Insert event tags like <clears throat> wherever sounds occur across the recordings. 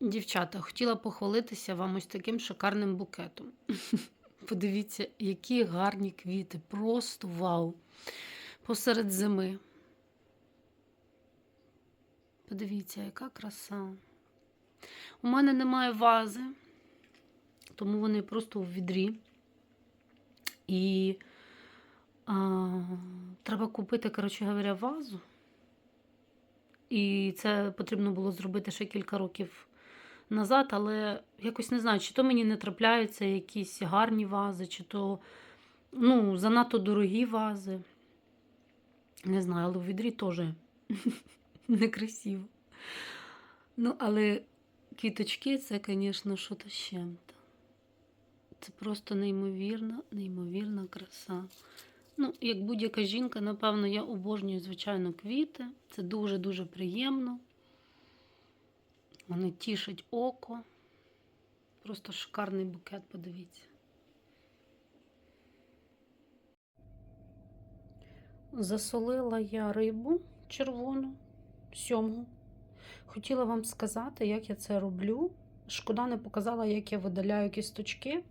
Дівчата, хотіла похвалитися вам ось таким шикарним букетом. <laughs> Подивіться, які гарні квіти. Просто вау. Посеред зими. Подивіться, яка краса. У мене немає вази, тому вони просто в відрі. І а, треба купити, коротше говоря, вазу. І це потрібно було зробити ще кілька років назад, але якось не знаю, чи то мені не трапляються якісь гарні вази, чи то ну, занадто дорогі вази. Не знаю, але в відрі теж <laughs> некрасиво. Ну, але квіточки це, звісно, що то з чим-то. Це просто неймовірна, неймовірна краса. Ну, як будь-яка жінка, напевно, я обожнюю, звичайно, квіти. Це дуже-дуже приємно. Вони тішать око. Просто шикарний букет, подивіться. Засолила я рибу червону, сьомгу. Хотіла вам сказати, як я це роблю. Шкода не показала, як я видаляю кісточки,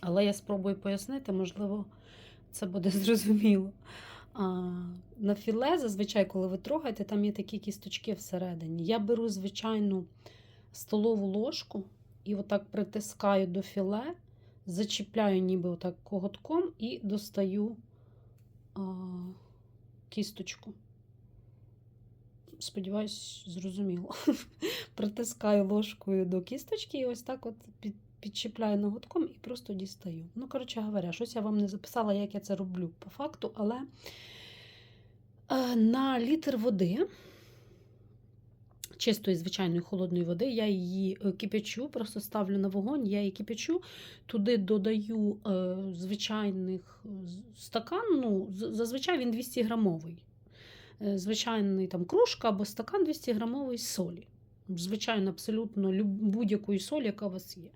але я спробую пояснити, можливо, це буде <laughs> зрозуміло. На філе, зазвичай, коли ви трогаєте, там є такі кісточки всередині. Я беру звичайну столову ложку і отак притискаю до філе, зачіпляю ніби отак коготком і достаю а, кісточку. Сподіваюсь, зрозуміло. <laughs> Притискаю ложкою до кісточки і ось так от під, підчіпляю ноготком і просто дістаю. Ну, коротше говоря, щось я вам не записала, як я це роблю по факту, але е, на літр води, чистої, звичайної холодної води, я її е, кипячу, просто ставлю на вогонь, я її кипячу, туди додаю е, звичайних стакан, ну, зазвичай він 200 грамовий. Звичайний там кружка або стакан 200 грамової солі. Звичайно, абсолютно будь-якої солі, яка у вас є.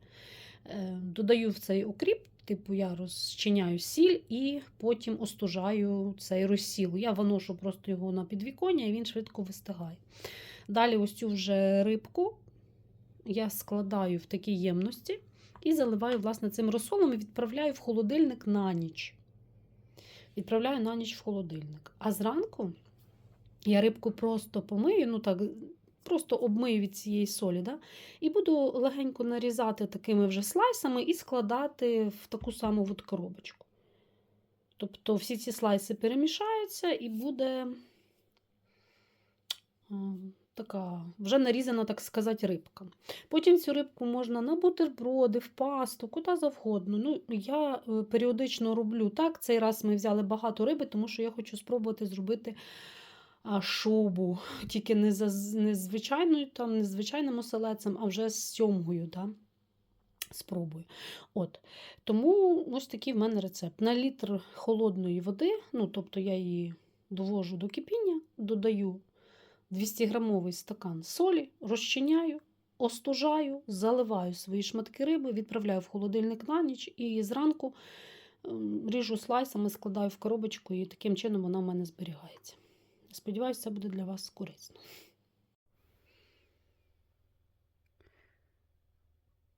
Е, додаю в цей окріп, типу я розчиняю сіль і потім остужаю цей розсіл. Я виношу просто його на підвіконня і він швидко вистигає. Далі, ось цю вже рибку я складаю в такі ємності і заливаю власне, цим розсолом і відправляю в холодильник на ніч. Відправляю на ніч в холодильник. А зранку я рибку просто помию, ну так, просто обмию від цієї солі. Да? І буду легенько нарізати такими вже слайсами і складати в таку саму от коробочку. Тобто всі ці слайси перемішаються і буде така вже нарізана, так сказати, рибка. Потім цю рибку можна на бутерброди, в пасту, куди завгодно. Ну, Я е, періодично роблю так. Цей раз ми взяли багато риби, тому що я хочу спробувати зробити шубу, тільки не за не звичайною, там, не оселецем, а вже з сьомгою. Да? Спробую. От. Тому ось такий в мене рецепт. На літр холодної води, ну, тобто я її довожу до кипіння, додаю 200-грамовий стакан солі, розчиняю, остужаю, заливаю свої шматки риби, відправляю в холодильник на ніч і зранку ріжу слайсами, складаю в коробочку, і таким чином вона в мене зберігається. Сподіваюся, це буде для вас корисно.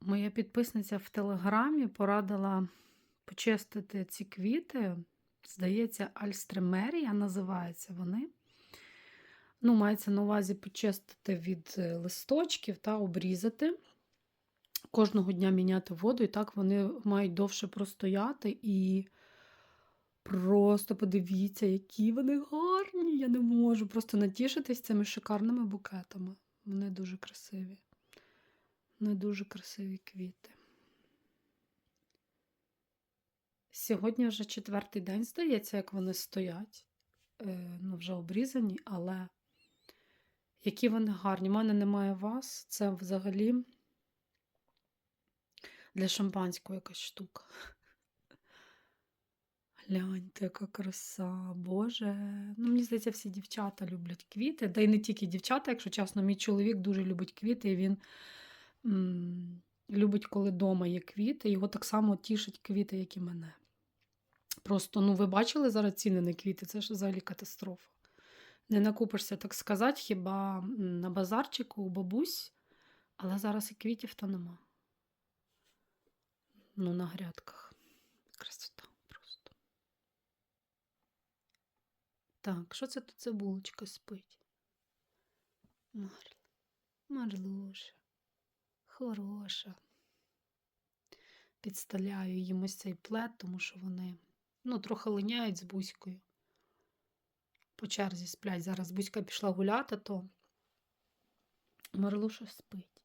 Моя підписниця в Телеграмі порадила почистити ці квіти. Здається, Альстремерія називаються вони. Ну, мається на увазі почистити від е, листочків та обрізати. Кожного дня міняти воду, і так вони мають довше простояти і Просто подивіться, які вони гарні. Я не можу просто натішитись цими шикарними букетами. Вони дуже красиві. Вони дуже красиві квіти. Сьогодні вже четвертий день, здається, як вони стоять. Е, ну, вже обрізані, але які вони гарні. У мене немає вас. Це взагалі для шампанського якась штука. Гляньте, яка краса, Боже. Ну, Мені здається, всі дівчата люблять квіти. Та й не тільки дівчата, якщо чесно, мій чоловік дуже любить квіти, і він м любить, коли вдома є квіти. Його так само тішать квіти, як і мене. Просто, ну, ви бачили зараз ціни на квіти, це ж взагалі катастрофа. Не накупишся, так сказати, хіба на базарчику у бабусь Але зараз і квітів то нема. Ну, на грядках. Красота просто. Так, що це тут цибулочка спить? Марл. Марлуша. Хороша. Підставляю їм ось цей плед, тому що вони ну, трохи линяють з бузькою. По черзі сплять. Зараз бузька пішла гуляти, то Марлуша спить.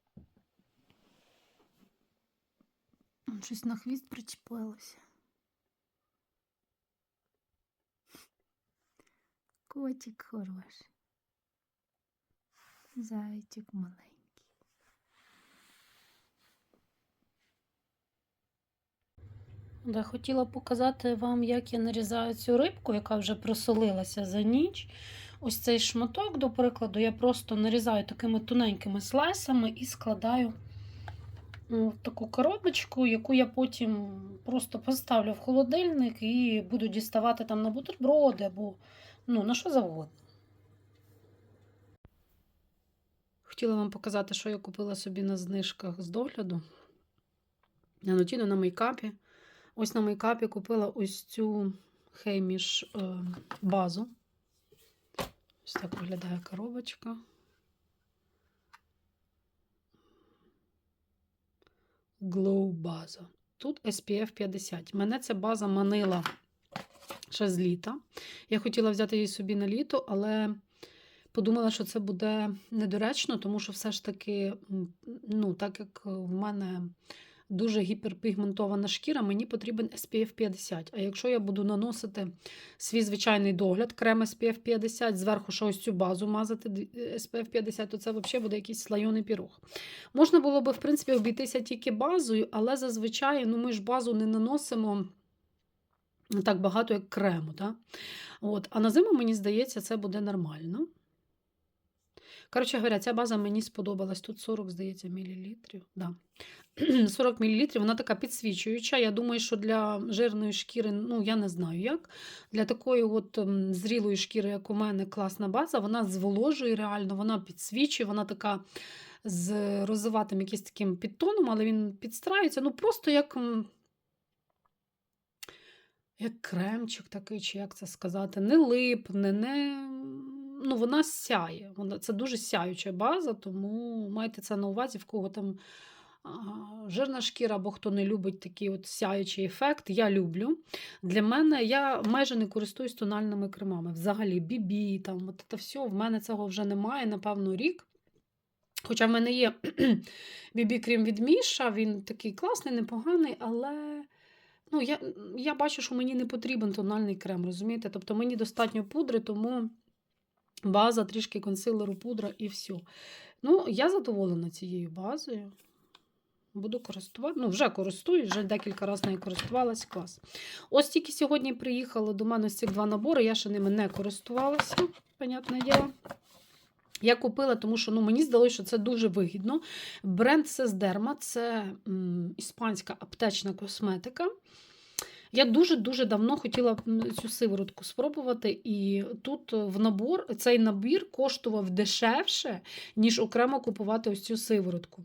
Щось на хвіст причепилося. Котик хороший. Зайчик маленький. Да, хотіла показати вам, як я нарізаю цю рибку, яка вже просолилася за ніч. Ось цей шматок, до прикладу, я просто нарізаю такими тоненькими слайсами і складаю в таку коробочку, яку я потім просто поставлю в холодильник і буду діставати там на бутерброди або ну, на що завгодно. Хотіла вам показати, що я купила собі на знижках з догляду. Я нотіну на мейкапі. Ось на мейкапі купила ось цю хейміш е, базу. Ось так виглядає коробочка. Glow база. Тут SPF 50. Мене ця база манила ще з літа. Я хотіла взяти її собі на літо, але подумала, що це буде недоречно, тому що все ж таки, ну, так як в мене дуже гіперпігментована шкіра, мені потрібен SPF 50. А якщо я буду наносити свій звичайний догляд, крем SPF 50, зверху ще ось цю базу мазати дві- SPF 50, то це взагалі буде якийсь слайоний пірог. Можна було би, в принципі, обійтися тільки базою, але зазвичай ну, ми ж базу не наносимо так багато, як крему. Да? От. А на зиму, мені здається, це буде нормально. Коротше говоря, ця база мені сподобалась. Тут 40, здається, мілілітрів. Да. <clears throat> 40 мл, вона така підсвічуюча. Я думаю, що для жирної шкіри, ну я не знаю як. Для такої от ем, зрілої шкіри, як у мене, класна база, вона зволожує реально, вона підсвічує, вона така з розоватим якимось таким підтоном, але він підстраюється. Ну, просто як, як кремчик такий, чи як це сказати, не липне, не. Ну, вона сяє. Вона, це дуже сяюча база, тому майте це на увазі, в кого там жирна шкіра, або хто не любить такий от сяючий ефект. Я люблю. Для мене я майже не користуюсь тональними кремами. Взагалі, бібі, там, от це все, в мене цього вже немає, напевно, рік. Хоча в мене є <clears throat> бібі-крем від Міша, він такий класний, непоганий, але ну, я, я бачу, що мені не потрібен тональний крем, розумієте? Тобто мені достатньо пудри, тому база, трішки консилеру, пудра і все. Ну, я задоволена цією базою. Буду користувати. Ну, вже користуюсь, вже декілька разів нею користувалась. Клас. Ось тільки сьогодні приїхали до мене ось ці два набори, я ще ними не користувалася, понятне діло. Я купила, тому що ну, мені здалося, що це дуже вигідно. Бренд Сесдерма це м, іспанська аптечна косметика. Я дуже-дуже давно хотіла цю сиворотку спробувати, і тут в набор цей набір коштував дешевше, ніж окремо купувати ось цю сиворотку.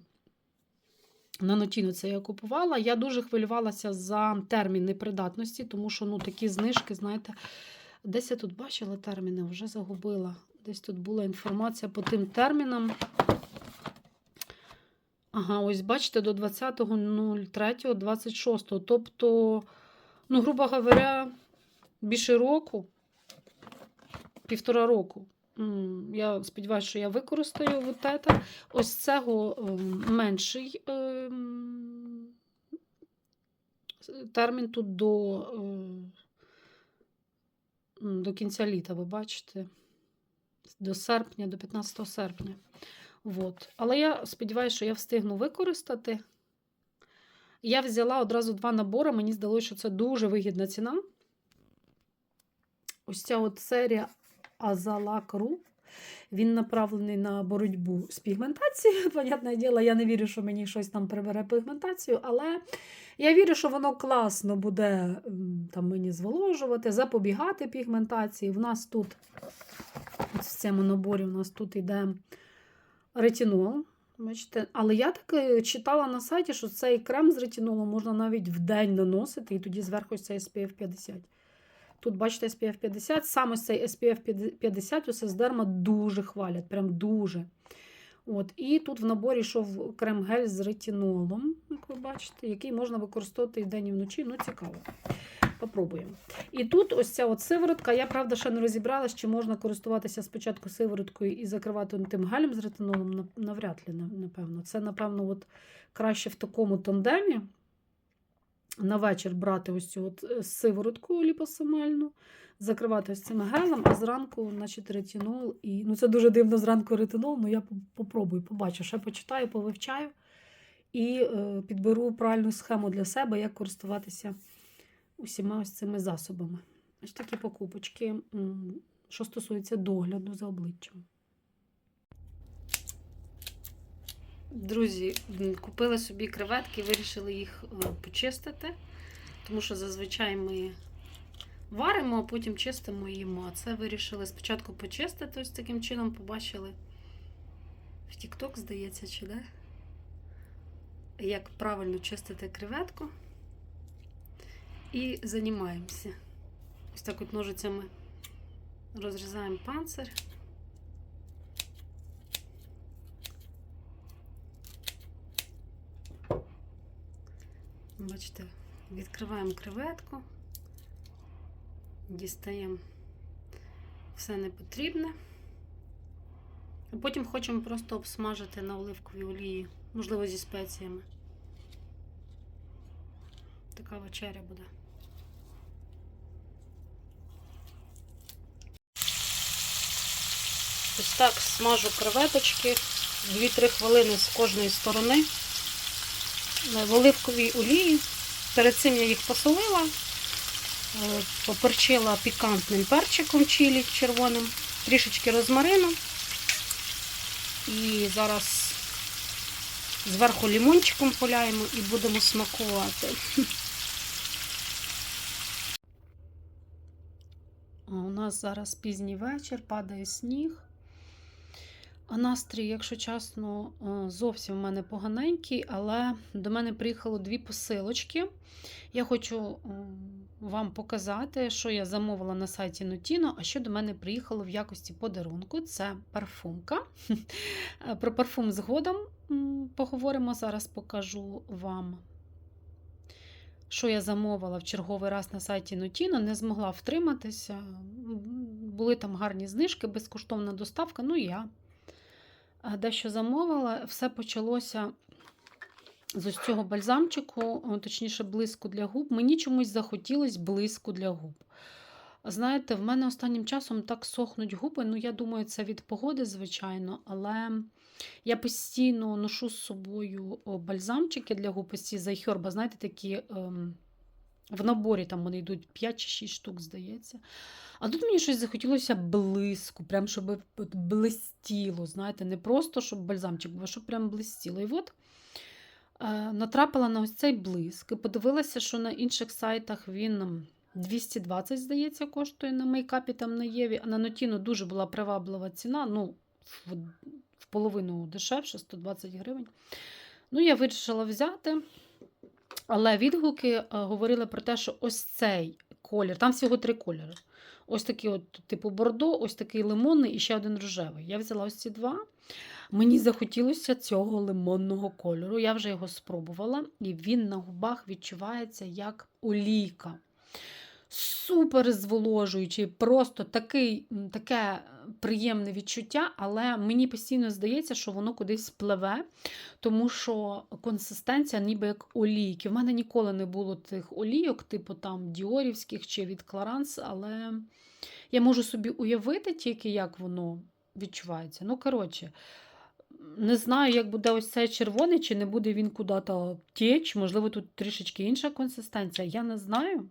На нотіну це я купувала. Я дуже хвилювалася за терміни придатності, тому що ну, такі знижки, знаєте, десь я тут бачила терміни, вже загубила. Десь тут була інформація по тим термінам. Ага, ось бачите, до 20.03.26. Тобто, ну, грубо говоря, більше року, півтора року. Я сподіваюся, що я використаю вот это. Ось цього ем, менший ем, термін тут до, е, до кінця літа, ви бачите, до серпня, до 15 серпня. Вот. Але я сподіваюся, що я встигну використати. Я взяла одразу два набори, мені здалося, що це дуже вигідна ціна. Ось ця от серія Азалак.ру. Він направлений на боротьбу з пігментацією. <laughs> Понятне діло, я не вірю, що мені щось там прибере пігментацію, але я вірю, що воно класно буде там, мені зволожувати, запобігати пігментації. В нас тут, в цьому наборі, у нас тут йде ретинол. Бачите, але я так е, читала на сайті, що цей крем з ретинолом можна навіть в день наносити, і тоді зверху цей SPF 50. Тут, бачите, SPF 50, саме цей SPF 50 у Сесдерма дуже хвалять, прям дуже. От, і тут в наборі йшов крем-гель з ретинолом, як ви бачите, який можна використовувати і вдень, і вночі. Ну, цікаво. Попробуємо. І тут ось ця от сиворотка. Я, правда, ще не розібралась, чи можна користуватися спочатку сивороткою і закривати тим гелем з ретинолом. Навряд ли, напевно. Це, напевно, от краще в такому тандемі. На вечір брати ось цю от е, сиворотку ліпосомальну, закривати ось цим гелем, а зранку, значить, ретинол. І... Ну, це дуже дивно зранку ретинол, але я попробую, побачу. Ще почитаю, повивчаю і е, підберу правильну схему для себе, як користуватися усіма ось цими засобами. Ось такі покупочки, що стосується догляду за обличчям. Друзі, купили собі креветки, вирішили їх е, почистити, тому що зазвичай ми варимо, а потім чистимо і їмо. А це вирішили спочатку почистити ось таким чином, побачили в TikTok, здається, чи де? Як правильно чистити креветку. І займаємося. Ось так от ножицями розрізаємо панцир. Бачите, відкриваємо креветку, дістаємо все непотрібне. А потім хочемо просто обсмажити на оливковій олії, можливо, зі спеціями. Така вечеря буде. Ось так смажу креветочки 2-3 хвилини з кожної сторони в оливковій олії. Перед цим я їх посолила, е, поперчила пікантним перчиком чилі червоним, трішечки розмарину. І зараз зверху лімончиком поляємо і будемо смакувати. <laughs> А У нас зараз пізній вечір, падає сніг. А настрій, якщо чесно, е, зовсім в мене поганенький, але до мене приїхало дві посилочки. Я хочу вам показати, що я замовила на сайті Notino, а що до мене приїхало в якості подарунку. Це парфумка. <laughs> Е, Про парфум згодом поговоримо. Зараз покажу вам. Що я замовила в черговий раз на сайті Notino, не змогла втриматися. Були там гарні знижки, безкоштовна доставка. Ну, я а, дещо замовила. Все почалося з ось цього бальзамчику, точніше, блиску для губ. Мені чомусь захотілось блиску для губ. Знаєте, в мене останнім часом так сохнуть губи. Ну, я думаю, це від погоди, звичайно, але я постійно ношу з собою бальзамчики для губ, ці зайхерба, знаєте, такі ем, в наборі там вони йдуть 5 чи 6 штук, здається. А тут мені щось захотілося блиску, прям щоб блистіло, знаєте, не просто щоб бальзамчик був, а щоб прям блистіло. І от е, натрапила на ось цей блиск і подивилася, що на інших сайтах він 220, здається, коштує на мейкапі там на Єві, а на Нотіно дуже була приваблива ціна, ну, половину дешевше, 120 гривень. Ну, я вирішила взяти. Але відгуки е, говорили про те, що ось цей колір, там всього три кольори. Ось такий, от, типу бордо, ось такий лимонний і ще один рожевий. Я взяла ось ці два. Мені захотілося цього лимонного кольору. Я вже його спробувала, і він на губах відчувається як олійка. Супер зволожуючий, просто такий, таке приємне відчуття, але мені постійно здається, що воно кудись пливе, тому що консистенція ніби як олійки. В мене ніколи не було тих олійок, типу там діорівських чи від Clarins, але я можу собі уявити тільки, як воно відчувається. Ну, коротше, не знаю, як буде ось цей червоний, чи не буде він куди-то теч, можливо, тут трішечки інша консистенція. Я не знаю.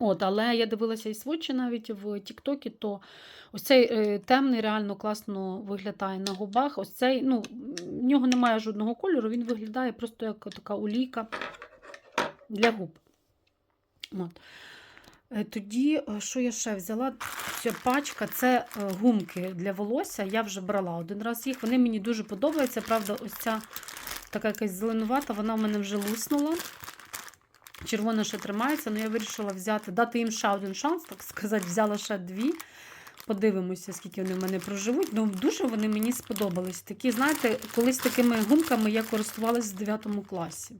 От, але я дивилася і сводчі навіть в Тіктокі, то ось цей е, темний реально класно виглядає на губах. Ось цей, ну, в нього немає жодного кольору, він виглядає просто як така олійка для губ. От. Е, Тоді, е, що я ще взяла? Ця пачка це гумки для волосся. Я вже брала один раз їх. Вони мені дуже подобаються. Правда, ось ця така якась зеленувата, вона в мене вже луснула. Червона ще тримається, але я вирішила взяти, дати їм ще один шанс, так сказати, взяла ще дві. Подивимося, скільки вони в мене проживуть. Ну, дуже вони мені сподобались. Такі, знаєте, колись такими гумками я користувалась в 9 класі.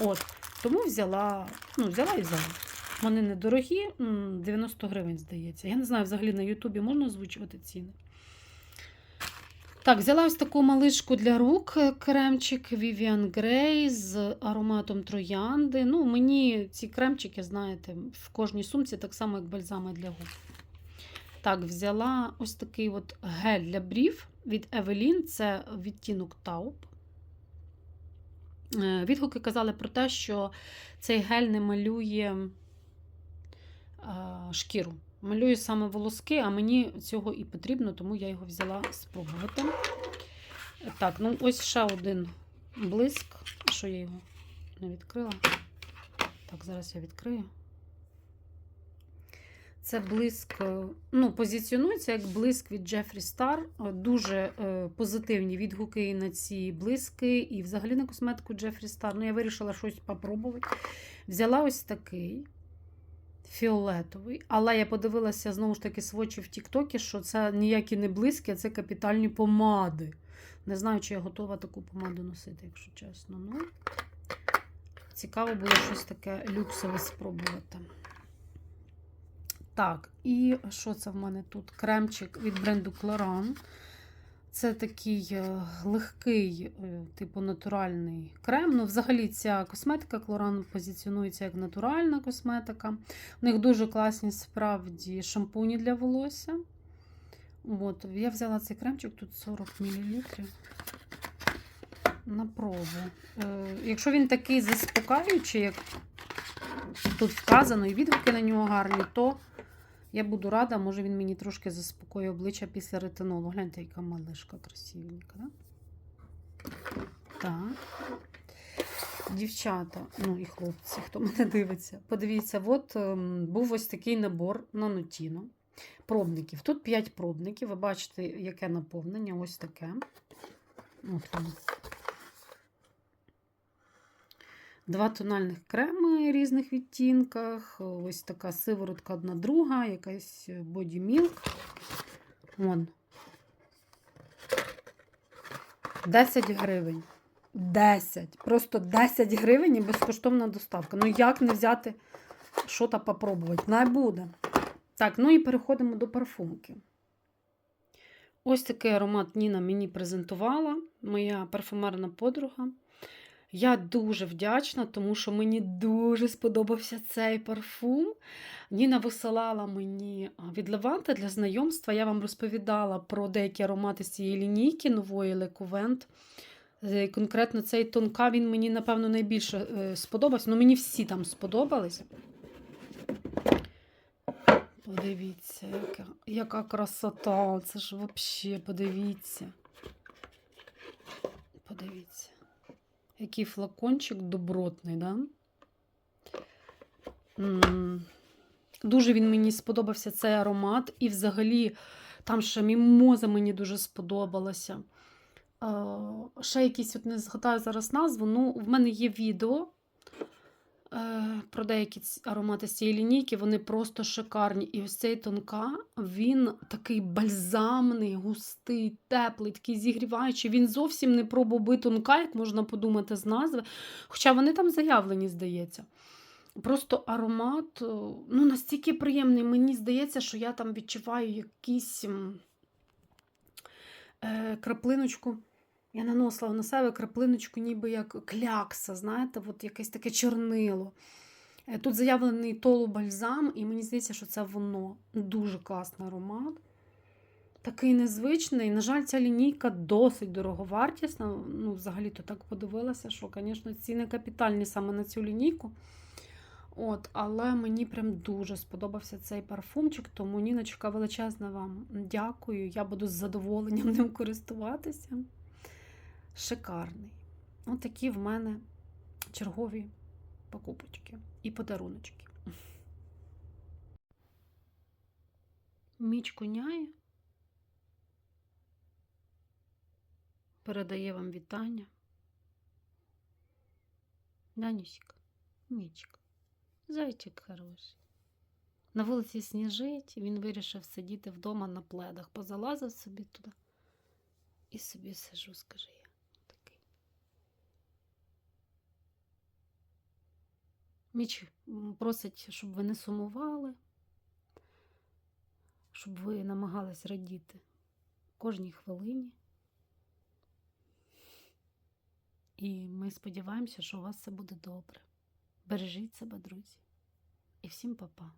От, тому взяла, ну, взяла і взяла. Вони недорогі, 90 гривень, здається. Я не знаю, взагалі на Ютубі можна озвучувати ціни. Так, взяла ось таку малишку для рук, е, кремчик Vivian Grey з ароматом троянди. Ну, мені ці кремчики, знаєте, в кожній сумці, так само, як бальзами для губ. Так, взяла ось такий от гель для брів від Evelyn, це відтінок Taupe. Е, Відгуки казали про те, що цей гель не малює шкіру. Малює саме волоски, а мені цього і потрібно, тому я його взяла спробувати. Так, ну ось ще один блиск. Що я його не відкрила? Так, зараз я відкрию. Це блиск, е, ну, позиціонується як блиск від Star. Е, Дуже е, позитивні відгуки на ці блиски, і взагалі на косметику Jeffree Star. Ну, я вирішила щось попробувати. Взяла ось такий фіолетовий, але я подивилася знову ж таки свочі в Тіктокі, що це ніякі не блиски, а це капітальні помади. Не знаю, чи я готова таку помаду носити, якщо чесно. Ну, цікаво було щось таке люксове спробувати. Так, і що це в мене тут? Кремчик від бренду Cloran. Це такий е, легкий, е, типу натуральний крем. Ну, взагалі, ця косметика Cloran позиціонується як натуральна косметика. У них дуже класні справді шампуні для волосся. От, я взяла цей кремчик, тут 40 мл. На пробу. Е, Якщо він такий заспокаючий, як тут вказано, і відгуки на нього гарні, то я буду рада, може він мені трошки заспокоює обличчя після ретинолу. Гляньте, яка малишка красивенька, да? Так. Дівчата, ну і хлопці, хто мене дивиться, подивіться, от ем, був ось такий набор на Нотіно. Пробників. Тут 5 пробників. Ви бачите, яке наповнення, ось таке. От воно. Два тональних креми різних відтінках. Ось така сиворотка одна друга, якась Milk. Вон. 10 гривень. 10. Просто 10 гривень і безкоштовна доставка. Ну, як не взяти що то попробувати? Не буде. Так, ну і переходимо до парфумки. Ось такий аромат Ніна мені презентувала, моя парфумерна подруга. Я дуже вдячна, тому що мені дуже сподобався цей парфум. Ніна висилала мені від Леванта для знайомства. Я вам розповідала про деякі аромати з цієї лінійки нової Лекувент. Конкретно цей тонка, він мені, напевно, найбільше е, сподобався. Ну, мені всі там сподобались. Подивіться, яка, яка красота. Це ж взагалі, подивіться. Подивіться. Який флакончик добротний, да? Дуже він мені сподобався цей аромат. І взагалі, там ще мімоза мені дуже сподобалася. Ще якісь, от не згадаю зараз назву. Ну, в мене є відео про деякі аромати з цієї лінійки. Вони просто шикарні. І ось цей тонка, він такий бальзамний, густий, теплий, такий зігріваючий. Він зовсім не про боби тонка, як можна подумати з назви. Хоча вони там заявлені, здається. Просто аромат е, ну, настільки приємний. Мені здається, що я там відчуваю якісь е, краплиночку. Я наносила на себе краплиночку, ніби як клякса, знаєте, от якесь таке чорнило. Е, Тут заявлений толу бальзам, і мені здається, що це воно. Дуже класний аромат. Такий незвичний. На жаль, ця лінійка досить дороговартісна. Ну, взагалі-то так подивилася, що, звісно, ціни капітальні саме на цю лінійку. От, але мені прям дуже сподобався цей парфумчик, тому Ніночка, величезне вам дякую. Я буду з задоволенням ним користуватися. Шикарний. От такі в мене чергові покупочки і подаруночки. Міч куняє. Передає вам вітання. Данюсік, мічик, зайчик хороший. На вулиці сніжить, він вирішив сидіти вдома на пледах, позалазив собі туди. І собі сижу, скажи я. Міч просить, щоб ви не сумували, щоб ви намагались радіти кожній хвилині. І ми сподіваємося, що у вас все буде добре. Бережіть себе, друзі. І всім па-па.